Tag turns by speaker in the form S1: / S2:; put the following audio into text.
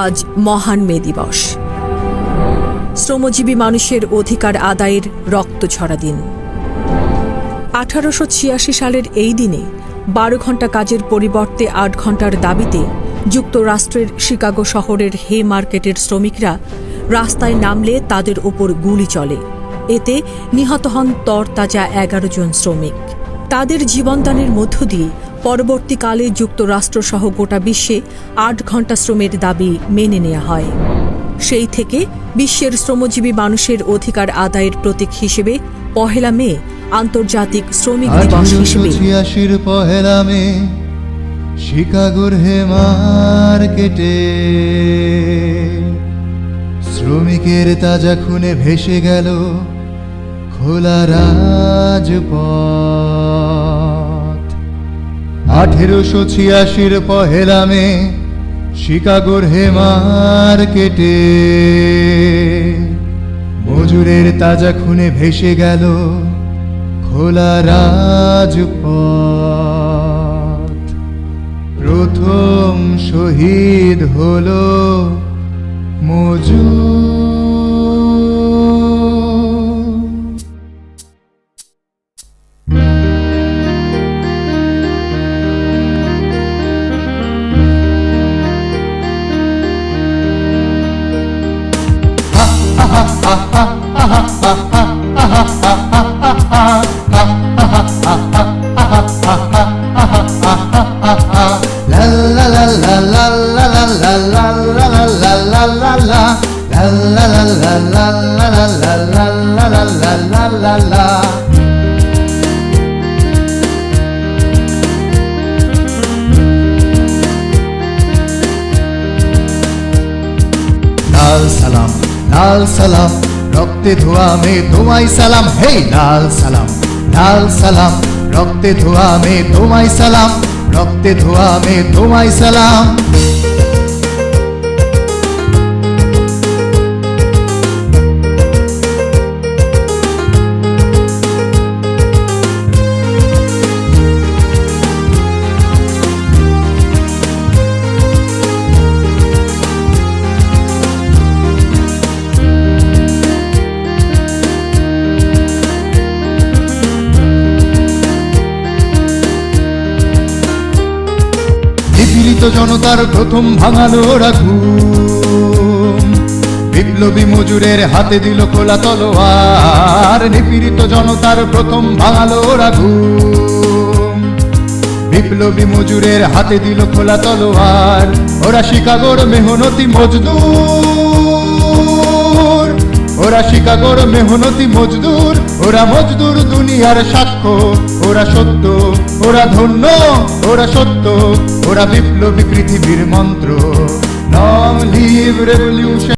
S1: আজ মহান মে দিবস। শ্রমজীবী মানুষের অধিকার আদায়ের রক্ত ছড়া দিন। আঠারোশো ছিয়াশি সালের এই দিনে বারো ঘণ্টা কাজের পরিবর্তে আট ঘণ্টার দাবিতে যুক্তরাষ্ট্রের শিকাগো শহরের হে মার্কেটের শ্রমিকরা রাস্তায় নামলে তাদের ওপর গুলি চলে। এতে নিহত হন তরতাজা এগারো জন শ্রমিক। তাদের জীবনদানের মধ্য দিয়ে পরবর্তীকালে যুক্তরাষ্ট্রসহ গোটা বিশ্বে আট ঘণ্টা শ্রমের দাবি মেনে নেওয়া হয়। সেই থেকে বিশ্বের শ্রমজীবী মানুষের অধিকার আদায়ের প্রতীক হিসেবে পহেলা মে আন্তর্জাতিক শ্রমিক দিবস হিসেবে
S2: পহেলা মে শিকাগোর হে মার্কেটে শ্রমিকের তাজা খুনে ভেসে গেল খোলা রাজপথ। আঠেরোশো ছিয়াশির পহেলা মে, শিকাগোর হে মার্কেটে মজুরের তাজা খুনে ভেসে গেল খোলা রাজপথ। প্রথম শহীদ হলো মজুর la la la la. লাল সালাম লাল সালাম, রক্তে ধোয়া, মে তোমায় সালাম। হে লাল সালাম লাল সালাম, রক্তে ধোয়া, মে তোমায় সালাম, রক্তে ধোয়া, মে তোমায় সালাম। নিপীড়িত জনতার প্রথম ভাঙালো রাখু। বিপ্লবী মজুরের হাতে দিল খোলা তলোয়ার। নিপীড়িত জনতার প্রথম ভাঙালো রাখু। বিপ্লবী মজুরের হাতে দিল খোলা তলোয়ার। ওরা শিকাগোর মেহনতি মজদুর। ওরা শিকাগোর মেহনতি মজদুর, ওরা মজদুর দুনিয়ার সাক্ষ্য, ওরা সত্য, ওরা ধন্য, ওরা সত্য, ওরা বিপ্লবী পৃথিবীর মন্ত্র। নাম লিভ রেভলিউশন।